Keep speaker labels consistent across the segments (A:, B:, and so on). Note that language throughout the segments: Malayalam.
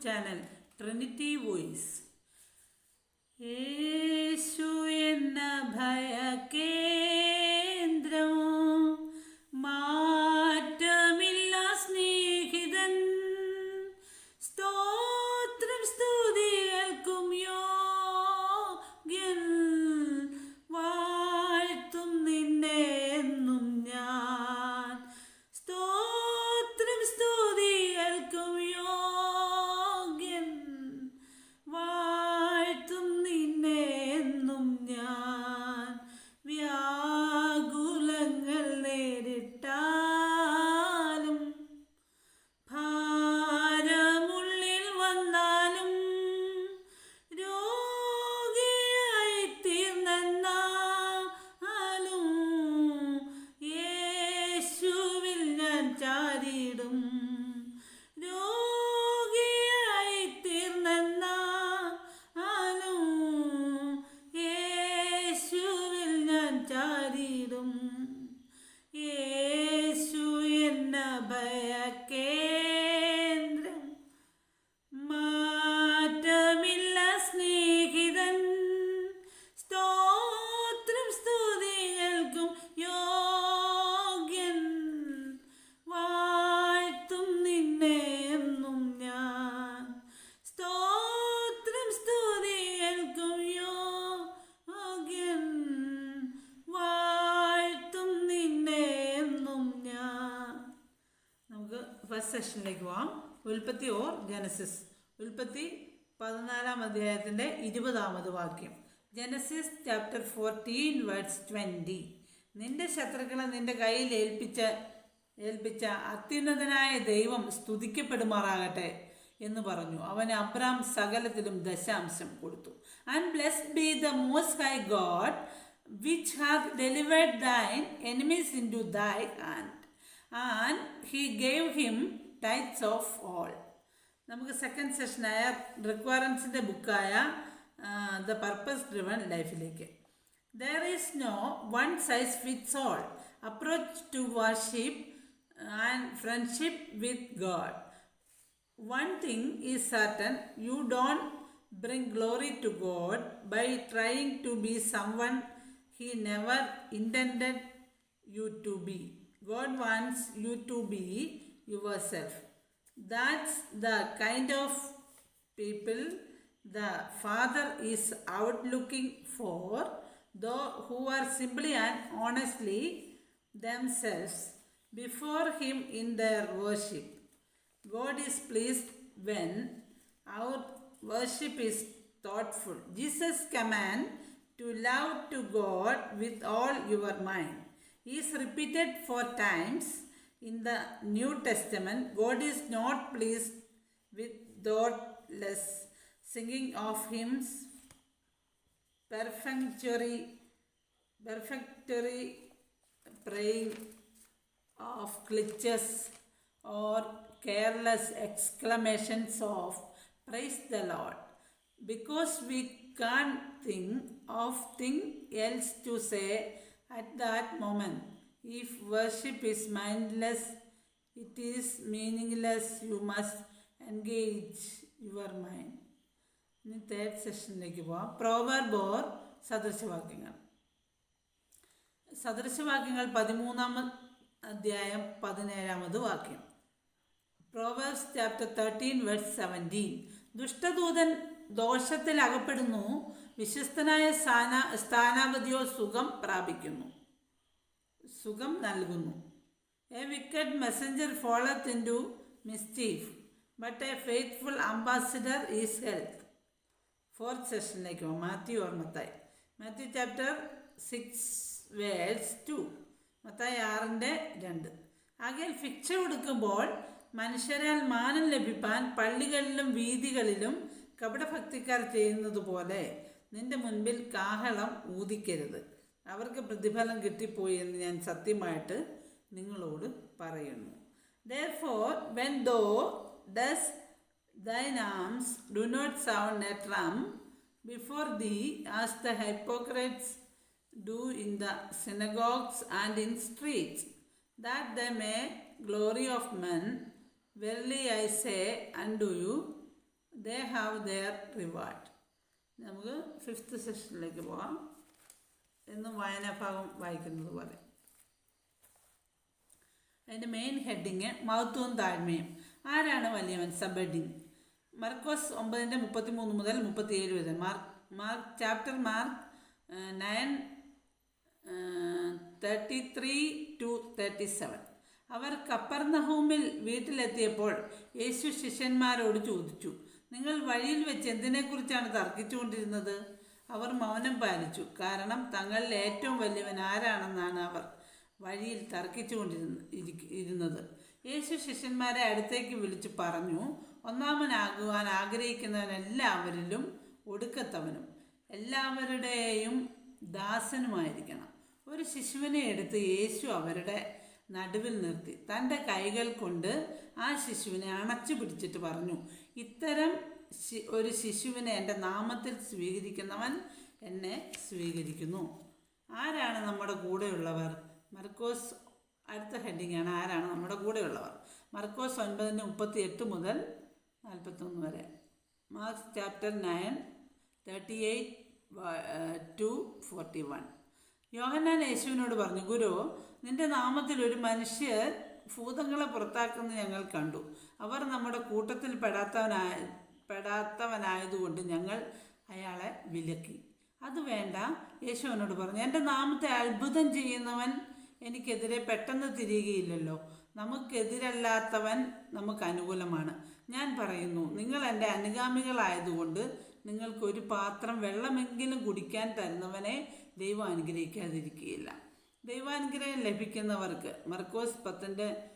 A: ചാനൽ ട്രിനിറ്റി വോയിസ് യേശു എന്ന ഭയകേന്ദ്രം ഫസ്റ്റ് സെഷനിലേക്ക് പോവാം. ഉൽപ്പത്തി ഓർ ജനസിസ്. ഉൽപ്പത്തി പതിനാലാം അധ്യായത്തിന്റെ ഇരുപതാമത് വാക്യം. Genesis chapter fourteen words twenty നിന്റെ ശത്രുക്കളെ നിന്റെ കയ്യിൽ ഏൽപ്പിച്ച ഏൽപ്പിച്ച അത്യുന്നതനായ ദൈവം സ്തുതിക്കപ്പെടുമാറാകട്ടെ എന്ന് പറഞ്ഞു. അവൻ അബ്രാം സകലത്തിലും ദശാംശം കൊടുത്തു. And blessed be the most high God which have delivered thine enemies into thy hand and he gave him tithes of all നമുക്ക് സെക്കൻഡ് സെഷനായ റിക്വയറൻസിന്റെ ബുക്കായ ദ പർപ്പസ് ഡ്രിവൺ ലൈഫിലേക്ക് there is no one size fits all approach to worship and friendship with God One thing is certain. You don't bring glory to God by trying to be someone He never intended you to be. God wants you to be yourself. That's the kind of people the Father is out looking for, though who are simply and honestly themselves before Him in their worship. God is pleased when our worship is thoughtful. Jesus' command to love to God with all your mind is repeated four times in the New Testament. God is not pleased with thoughtless singing of hymns, perfunctory, perfectory praying of glitches or careless exclamations of praise the Lord because we can't think of thing else to say at that moment. If worship is mindless, it is meaningless. You must engage your mind. ഇനി തേർഡ് സെഷനിലേക്ക് പോവാം പ്രോവർബ് ഓർ സദൃശവാക്യങ്ങൾ സദൃശവാക്യങ്ങൾ പതിമൂന്നാമത് അധ്യായം പതിനേഴാമത് വാക്യം Proverbs chapter thirteen verse seventeen ദുഷ്ടദൂതൻ ദോഷത്തിൽ അകപ്പെടുന്നു വിശ്വസ്തനായ സ്ഥാന സ്ഥാനാപതിയോ സുഖം പ്രാപിക്കുന്നു. സുഖം നൽകുന്നു. A wicked messenger falleth into mischief but a faithful ambassador is health fourth സെഷനിലേക്ക് പോകും Matthew or Mathai Matthew chapter six verse two Mathai ആറിന്റെ രണ്ട്. ആകെ ഫിക്ഷ കൊടുക്കുമ്പോൾ മനുഷ്യരാൽ മാനം ലഭിപ്പാൻ പള്ളികളിലും വീതികളിലും കപടഭക്തിക്കാർ ചെയ്യുന്നത് പോലെ നിന്റെ മുൻപിൽ കാഹളം ഊതിക്കരുത് അവർക്ക് പ്രതിഫലം കിട്ടിപ്പോയി എന്ന് ഞാൻ സത്യമായിട്ട് നിങ്ങളോട് പറയുന്നു Therefore, when thou dost thine arms do not sound a trump before thee, as the hypocrites do in the synagogues and in streets, that they may glory of men. Verily I say unto you, they have their reward നമുക്ക് ഫിഫ്ത്ത് സെഷനിലേക്ക് പോകാം. എന്നും വായനാഭാഗം വായിക്കുന്നത് പോലെ. അതിന്റെ മെയിൻ ഹെഡിങ് മഹത്വവും താഴ്മയും. ആരാണ് വലിയവൻ? സബ് ഹെഡിങ് മർക്കോസ് ഒമ്പതിന്റെ മുപ്പത്തി മൂന്ന് മുതൽ മുപ്പത്തിയേഴ് വരെ. Mark Mark chapter Mark nine thirty three to thirty seven അവർ കപ്പർനഹൂമിൽ വീട്ടിലെത്തിയപ്പോൾ യേശു ശിഷ്യന്മാരോട് ചോദിച്ചു നിങ്ങൾ വഴിയിൽ വെച്ച് എന്തിനെക്കുറിച്ചാണ് തർക്കിച്ചുകൊണ്ടിരുന്നത്? അവർ മൗനം പാലിച്ചു. കാരണം തങ്ങളിൽ ഏറ്റവും വലിയവൻ ആരാണെന്നാണ് അവർ വഴിയിൽ തർക്കിച്ചുകൊണ്ടിരുന്ന ഇരുന്നത് യേശു ശിഷ്യന്മാരെ അടുത്തേക്ക് വിളിച്ചു പറഞ്ഞു ഒന്നാമനാകുവാൻ ആഗ്രഹിക്കുന്നവൻ എല്ലാവരിലും ഒടുക്കത്തവനും എല്ലാവരുടെയും ദാസനുമായിരിക്കണം. ഒരു ശിശുവിനെ എടുത്ത് യേശു അവരുടെ നടുവിൽ നിർത്തി. തന്റെ കൈകൾ കൊണ്ട് ആ ശിശുവിനെ അണച്ചു പിടിച്ചിട്ട് പറഞ്ഞു ഇത്തരം ഒരു ശിശുവിനെ എന്റെ നാമത്തിൽ സ്വീകരിക്കുന്നവൻ എന്നെ സ്വീകരിക്കുന്നു. ആരാണ് നമ്മുടെ കൂടെയുള്ളവർ? മർക്കോസ് അടുത്ത ഹെഡിങ് ആണ്. ആരാണ് നമ്മുടെ കൂടെയുള്ളവർ? മർക്കോസ് ഒൻപതിന്റെ മുപ്പത്തി എട്ട് മുതൽ നാൽപ്പത്തൊന്ന് വരെ. Mark's chapter nine thirty eight to forty one. Yohannan യേശുവിനോട് പറഞ്ഞു ഗുരു നിന്റെ നാമത്തിൽ ഒരു മനുഷ്യർ ഭൂതങ്ങളെ പുറത്താക്കുന്നത് ഞങ്ങൾ കണ്ടു. അവർ നമ്മുടെ കൂട്ടത്തിൽ പെടാത്തവനായ പെടാത്തവനായതുകൊണ്ട് ഞങ്ങൾ അയാളെ വിലക്കി. അത് വേണ്ട യേശുവിനോട് പറഞ്ഞു എന്റെ നാമത്തെ അത്ഭുതം ചെയ്യുന്നവൻ എനിക്കെതിരെ പെട്ടെന്ന് തിരികെയില്ലല്ലോ നമുക്കെതിരല്ലാത്തവൻ നമുക്ക് അനുകൂലമാണ്. ഞാൻ പറയുന്നു നിങ്ങൾ എന്റെ അനുഗാമികളായതുകൊണ്ട് നിങ്ങൾക്ക് ഒരു പാത്രം വെള്ളമെങ്കിലും കുടിക്കാൻ തരുന്നവനെ ദൈവം അനുഗ്രഹിക്കാതിരിക്കുകയില്ല. ദൈവാനുഗ്രഹം ലഭിക്കുന്നവർക്ക് മർക്കോസ് പത്തിന്റെ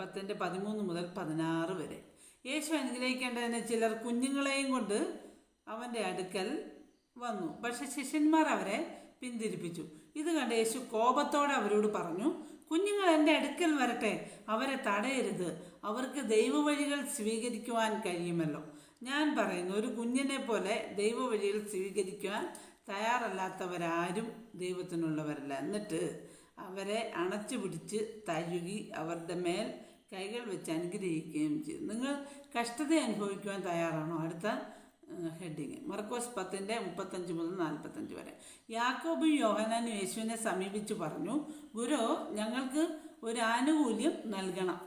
A: പത്തിന്റെ പതിമൂന്ന് മുതൽ പതിനാറ് വരെ. യേശു അനുഗ്രഹിക്കേണ്ടതിന് ചിലർ കുഞ്ഞുങ്ങളെയും കൊണ്ട് അവന്റെ അടുക്കൽ വന്നു. പക്ഷെ ശിഷ്യന്മാർ അവരെ പിന്തിരിപ്പിച്ചു. ഇത് കണ്ട് യേശു കോപത്തോടെ അവരോട് പറഞ്ഞു കുഞ്ഞുങ്ങൾ എന്റെ അടുക്കൽ വരട്ടെ അവരെ തടയരുത്. അവർക്ക് ദൈവവഴികൾ സ്വീകരിക്കുവാൻ കഴിയുമല്ലോ. ഞാൻ പറയുന്നു ഒരു കുഞ്ഞിനെ പോലെ ദൈവവഴികൾ സ്വീകരിക്കുവാൻ തയ്യാറല്ലാത്തവരാരും ദൈവത്തിനുള്ളവരല്ല. എന്നിട്ട് അവരെ അണച്ചു പിടിച്ച് തഴുകി അവരുടെ മേൽ കൈകൾ വെച്ച് അനുഗ്രഹിക്കുകയും ചെയ്യും നിങ്ങൾ കഷ്ടത അനുഭവിക്കുവാൻ തയ്യാറാണോ? അടുത്ത ഹെഡിങ്. മർക്കോസ് പത്തിന്റെ മുപ്പത്തഞ്ച് മുതൽ നാൽപ്പത്തഞ്ച് വരെ. യാക്കോബും യോഹനാനും യേശുവിനെ സമീപിച്ചു പറഞ്ഞു ഗുരു ഞങ്ങൾക്ക് ഒരു ആനുകൂല്യം നൽകണം.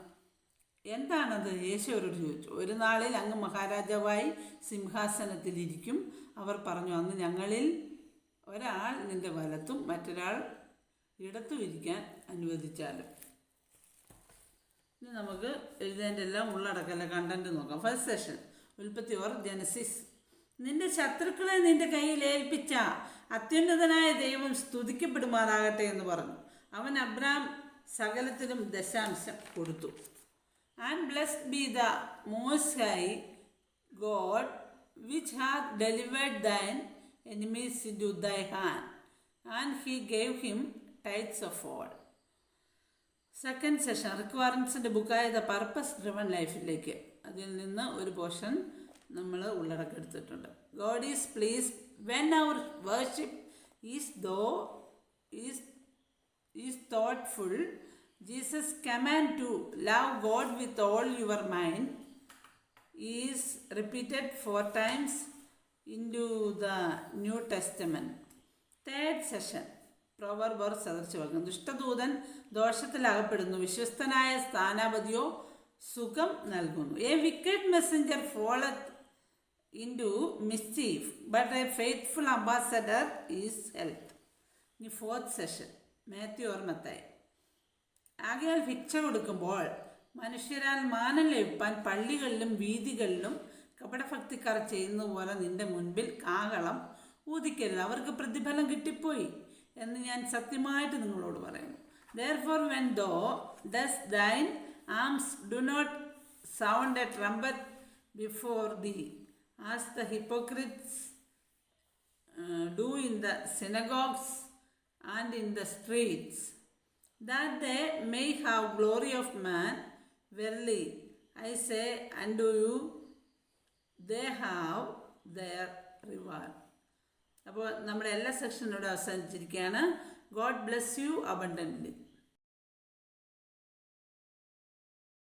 A: എന്താണത്? യേശു അവരോട് ചോദിച്ചു. ഒരു നാളിൽ അങ്ങ് മഹാരാജാവായി സിംഹാസനത്തിലിരിക്കും. അവർ പറഞ്ഞു അന്ന് ഞങ്ങളിൽ ഒരാൾ നിന്റെ വലത്തും മറ്റൊരാൾ ഇടത്തും ഇരിക്കാൻ അനുവദിച്ചാലും. ഇനി നമുക്ക് എഴുതേന്റെ എല്ലാം ഉള്ളടക്കല്ല കണ്ടന്റ് നോക്കാം. ഫസ്റ്റ് സെഷൻ ഉൽപ്പത്തി ഓർ ജനസിസ് നിന്റെ ശത്രുക്കളെ നിന്റെ കയ്യിൽ ഏൽപ്പിച്ച അത്യുന്നതനായ ദൈവം സ്തുതിക്കപ്പെടുമാറാകട്ടെ എന്ന് പറഞ്ഞു. അവൻ അബ്രാം സകലത്തിലും ദശാംശം കൊടുത്തു. And blessed be the most high God which have delivered thine in to thy hand and he gave him tithes of all second session റിക്വയർമെൻസിന്റെ ബുക്കായ ദ പർപ്പസ് ഡ്രിവൺ ലൈഫിലേക്ക് അതിൽ നിന്ന് ഒരു പോർഷൻ നമ്മൾ ഉള്ളടക്കെടുത്തിട്ടുണ്ട് God is please when our worship is though is is thoughtful Jesus command to love God with all your mind is repeated four times in the the new testament third session proverbs സദർശവാക്യം ദുഷ്ടദൂതൻ ദോഷത്തിലകപ്പെടുന്നു. വിശ്വസ്തനായ സ്ഥാനാപതിയോ സുഖം നൽകുന്നു. A wicked messenger falleth in to mischief but a faithful ambassador is health ഇനി ഫോർത്ത് സെഷൻ മാത്യു ഓർമ്മത്തായി മത്തായി ആകയാൽ ഭിക്ഷ കൊടുക്കുമ്പോൾ മനുഷ്യരാൽ മാനം ലഭിപ്പാൻ പള്ളികളിലും വീതികളിലും കപടഭക്തിക്കാർ ചെയ്യുന്ന പോലെ നിന്റെ മുൻപിൽ കാഹളം ഊതിക്കരുത്. അവർക്ക് പ്രതിഫലം കിട്ടിപ്പോയി എന്ന് ഞാൻ സത്യമായിട്ട് നിങ്ങളോട് പറയുന്നു. Therefore when thou does thine alms do not sound a trumpet before thee as the hypocrites do in the the and in the streets that that may have glory of man verily I say unto you, they have their reward അപ്പോൾ നമ്മുടെ എല്ലാ സെക്ഷനോട് അവസാനിച്ചിരിക്കുകയാണ്. God bless you abundantly